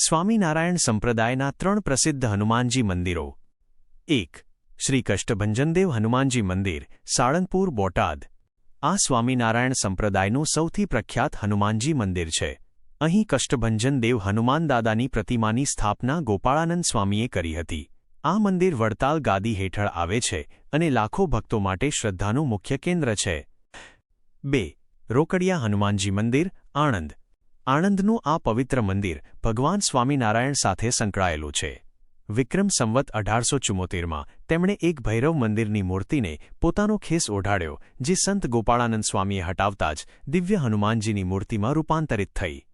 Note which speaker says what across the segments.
Speaker 1: સ્વામિનારાયણ સંપ્રદાયના ત્રણ પ્રસિદ્ધ હનુમાનજી મંદિરો. એક, શ્રી કષ્ટભંજનદેવ હનુમાનજી મંદિર, સાળંગપુર, બોટાદ. આ સ્વામિનારાયણ સંપ્રદાયનું સૌથી પ્રખ્યાત હનુમાનજી મંદિર છે. અહીં કષ્ટભંજનદેવ હનુમાનદાદાની હનુમાન દાદાની પ્રતિમાની સ્થાપના ગોપાળાનંદ સ્વામીએ કરી હતી. આ મંદિર વડતાલ ગાદી હેઠળ આવે છે અને લાખો ભક્તો માટે શ્રદ્ધાનું મુખ્ય કેન્દ્ર છે. બે, રોકડિયા હનુમાનજી મંદિર, આણંદ. આણંદનું આ પવિત્ર મંદિર ભગવાન સ્વામિનારાયણ સાથે સંકળાયેલું છે. વિક્રમ સંવત અઢારસો ચુમ્મોતેરમાં તેમણે એક ભૈરવ મંદિરની મૂર્તિને પોતાનો ખેસ ઓઢાડ્યો જે સંત ગોપાળાનંદ સ્વામીએ હટાવતા જ દિવ્ય હનુમાનજીની મૂર્તિમાં રૂપાંતરિત થઈ.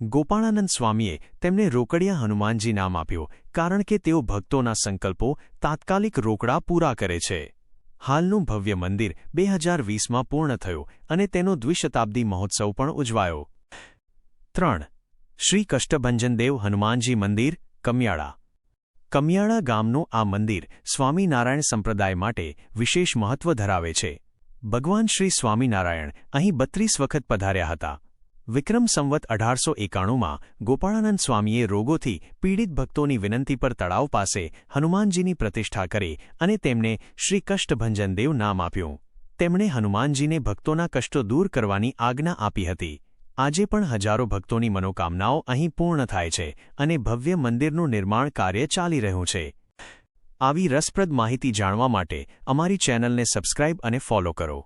Speaker 1: ગોપાળાનંદ સ્વામીએ તેમને રોકડિયા હનુમાનજી નામ આપ્યું, કારણ કે તેઓ ભક્તોના સંકલ્પો તાત્કાલિક રોકડા પૂરા કરે છે. હાલનું ભવ્ય મંદિર બે હજાર વીસમાં પૂર્ણ થયું અને તેનો દ્વિશતાબ્દી મહોત્સવ પણ ઉજવાયો. ત્રણ. શ્રી કષ્ટભંજનદેવ હનુમાનજી મંદિર, કમિયાળા. કમિયાળા ગામનું આ મંદિર સ્વામિનારાયણ સંપ્રદાય માટે વિશેષ મહત્વ ધરાવે છે. ભગવાન શ્રી સ્વામિનારાયણ અહીં બત્રીસ વખત પધાર્યા હતા. વિક્રમ સંવત અઢારસો એકાણુંમાં ગોપાળાનંદ સ્વામીએ રોગોથી પીડિત ભક્તોની વિનંતી પર તળાવ પાસે હનુમાનજીની પ્રતિષ્ઠા કરી અને તેમને શ્રી કષ્ટભંજનદેવ નામ આપ્યું. તેમણે હનુમાનજીને ભક્તોના કષ્ટો દૂર કરવાની આજ્ઞા આપી હતી. આજે પણ હજારો ભક્તોની મનોકામનાઓ અહીં પૂર્ણ થાય છે અને ભવ્ય મંદિરનું નિર્માણ કાર્ય ચાલી રહ્યું છે. આવી રસપ્રદ માહિતી જાણવા માટે અમારી ચેનલને સબસ્ક્રાઇબ અને ફોલો કરો.